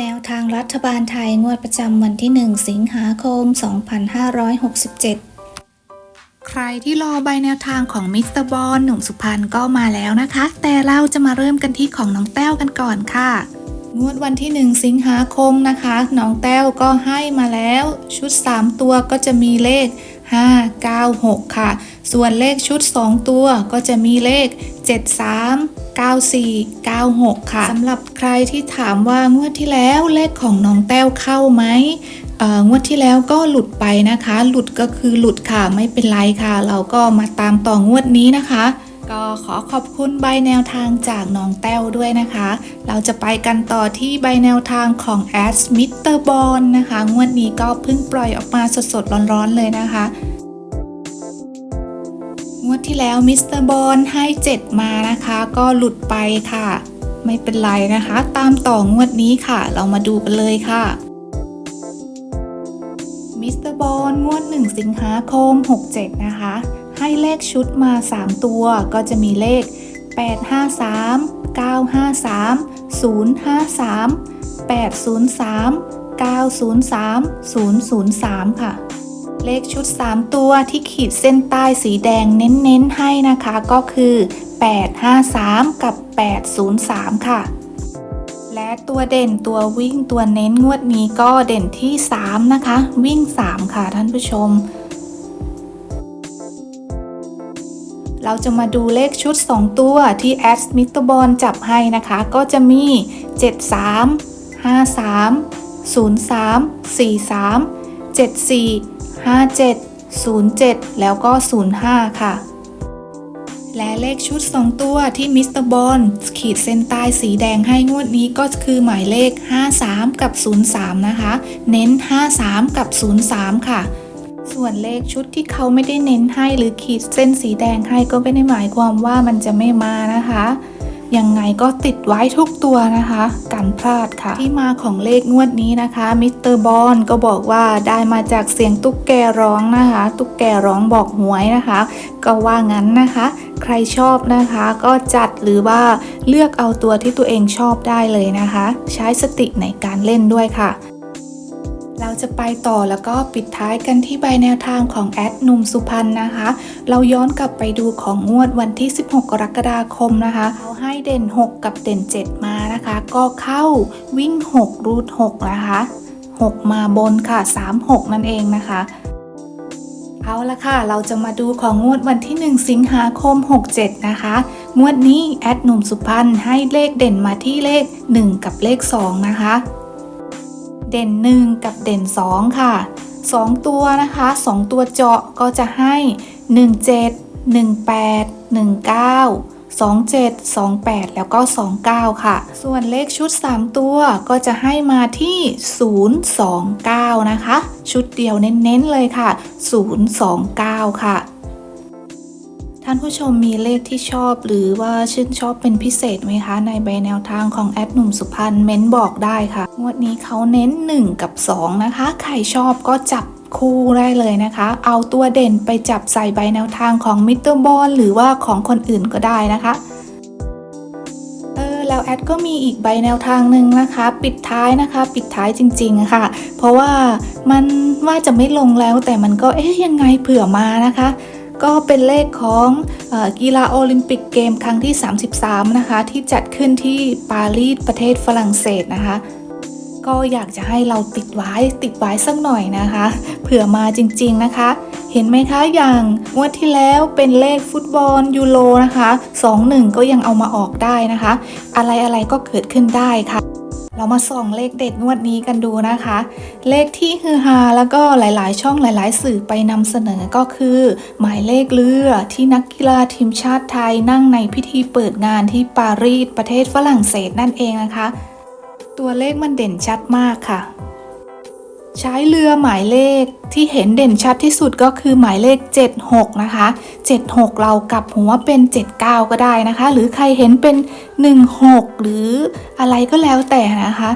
แนวทางรัฐบาลไทยงวดประจำวันที่ 1 สิงหาคม 2567 ใครที่รอใบแนวทางของมิสเตอร์บอลหนุ่มสุพรรณก็มาแล้วนะคะ แต่เราจะมาเริ่มกันที่ของน้องแต้วกันก่อนค่ะ งวดวันที่ 1 สิงหาคมนะคะ น้องแต้วก็ให้มาแล้ว ชุด 3 ตัวก็จะมีเลข 5 9 6 ค่ะ ส่วนเลขชุด 2 ตัวก็จะมีเลข 73 94 96 ค่ะสำหรับใครที่ถามว่างวดที่แล้วเลขของน้องแต้วเข้าไหมเอ่องวดที่แล้วก็หลุดไปนะคะ หลุดก็คือหลุดค่ะไม่เป็นไรค่ะ เราก็มาตามต่องวดนี้นะคะ ก็ขอขอบคุณใบแนวทางจากน้องแต้วด้วยนะคะ เราจะไปกันต่อที่ใบแนวทางของแอดมิสเตอร์บอลนะคะ งวดนี้ก็เพิ่งปล่อยออกมาสดๆร้อนๆเลยนะคะงวด ที่แล้วมิสเตอร์บอลให้ 7 มานะคะ ก็หลุดไปค่ะ ไม่เป็นไรนะคะ ตามต่องวดนี้ค่ะ เรามาดูกันเลยค่ะมิสเตอร์บอลงวด 1 สิงหาคม 67 นะคะ ให้เลขชุดมา 3 ตัวก็จะมีเลข 853 953 053 803 903 003 ค่ะ เลขชุด 3 ตัวที่ขีดเส้นใต้สีแดงเน้นๆให้นะคะก็คือ 853 กับ 803 ค่ะ และตัวเด่นตัววิ่งตัวเน้นงวดนี้ก็เด่นที่ 3 นะคะ วิ่ง 3 ค่ะท่านผู้ชม เราจะมาดูเลขชุด 2 ตัวที่แอสมิตบอลจับให้นะคะ ก็จะมี 73 53 03 43 74 57 07 แล้วก็ 05 ค่ะ และเลขชุด 2 ตัวที่มิสเตอร์บอลขีดเส้นใต้สีแดงให้งวดนี้ก็คือหมายเลข 53 กับ 03 นะคะ เน้น 53 กับ 03 ค่ะส่วนเลขชุดที่เขาไม่ได้เน้นให้หรือขีดเส้นสีแดงให้ก็ไม่ได้หมายความว่ามันจะไม่มานะคะ ยังไงก็ติดไว้ทุกตัวนะคะกันพลาดค่ะ ที่มาของเลขงวดนี้นะคะมิสเตอร์บอลก็บอกว่าได้มาจากเสียงตุ๊กแกร้องนะคะ ตุ๊กแกร้องบอกหวยนะคะ ก็ว่างั้นนะคะ ใครชอบนะคะก็จัดหรือว่าเลือกเอาตัวที่ตัวเองชอบได้เลยนะคะ ใช้สติในการเล่นด้วยค่ะ เราจะไปต่อแล้วก็ปิดท้ายกันที่ใบแนวทางของแอดหนุ่มสุพรรณนะคะ เราย้อนกลับไปดูของงวดวันที่ 16 กรกฎาคมนะคะเขาให้เด่น 6 กับเด่น 7 มานะคะ ก็เข้าวิ่ง 6 รูท 6 นะคะ 6 มาบนค่ะ 3 6 นั่นเองนะคะเอาละค่ะ เราจะมาดูของงวดวันที่ 1 สิงหาคม 67 นะคะ งวดนี้แอดหนุ่มสุพรรณให้เลขเด่นมาที่เลข 1 กับเลข 2 นะคะ เด่น 1 กับเด่น 2 ค่ะ 2 ตัวนะคะ 2 ตัวเจาะก็จะให้ 17 18 19 27 28 แล้วก็ 29 ค่ะ ส่วนเลขชุด 3 ตัวก็จะให้มาที่ 029 นะคะ ชุดเดียวเน้นๆเลยค่ะ 029 ค่ะานผู้ชมมีเลขที่ชอบ หรือว่าชื่นชอบเป็นพิเศษไหมคะ ในใบแนวทางของแอดหนุ่มสุพรรณเม้นบอกได้ค่ะ งวดนี้เขาเน้น 1 กับ 2 นะคะ ใครชอบก็จับคู่ได้เลยนะคะ เอาตัวเด่นไปจับใส่ใบแนวทางของมิเตอร์บอลหรือว่าของคนอื่นก็ได้นะคะแล้วแอดก็มีอีกใบแนวทางหนึ่งนะคะ ปิดท้ายนะคะ ปิดท้ายจริงๆค่ะ เพราะว่ามันว่าจะไม่ลงแล้วแต่มันก็เอ๊ยยังไงเผื่อมานะคะ ก็เป็นเลขของอกีฬาโอลิมปิกเกมครั้งที่ 33 นะคะ ที่จัดขึ้นที่ปารีสประเทศฝรั่งเศสนะคะ ก็อยากจะให้เราติดไว้ติดไว้สักหน่อยนะคะ เผื่อมาจริงๆนะคะ เห็นไหมคะอย่างงวดที่แล้วเป็นเลขฟุตบอลยูโรนะคะ2-1 ก็ยังเอามาออกได้นะคะ อะไรอะไรก็เกิดขึ้นได้ค่ะเรามาส่องเลขเด็ดงวดนี้กันดูนะคะ เลขที่ฮือฮาแล้วก็หลาย ๆ ช่องหลาย ๆ สื่อไปนำเสนอก็คือ หมายเลขเรือที่นักกีฬาทีมชาติไทยนั่งในพิธีเปิดงานที่ปารีสประเทศฝรั่งเศสนั่นเองนะคะ ตัวเลขมันเด่นชัดมากค่ะ ใช้เรือหมายเลขที่เห็นเด่นชัดที่สุดก็คือหมายเลข 76 นะคะ 76 เรากลับหัวเป็น 79 ก็ได้นะคะ หรือใครเห็นเป็น 16 หรืออะไรก็แล้วแต่นะคะ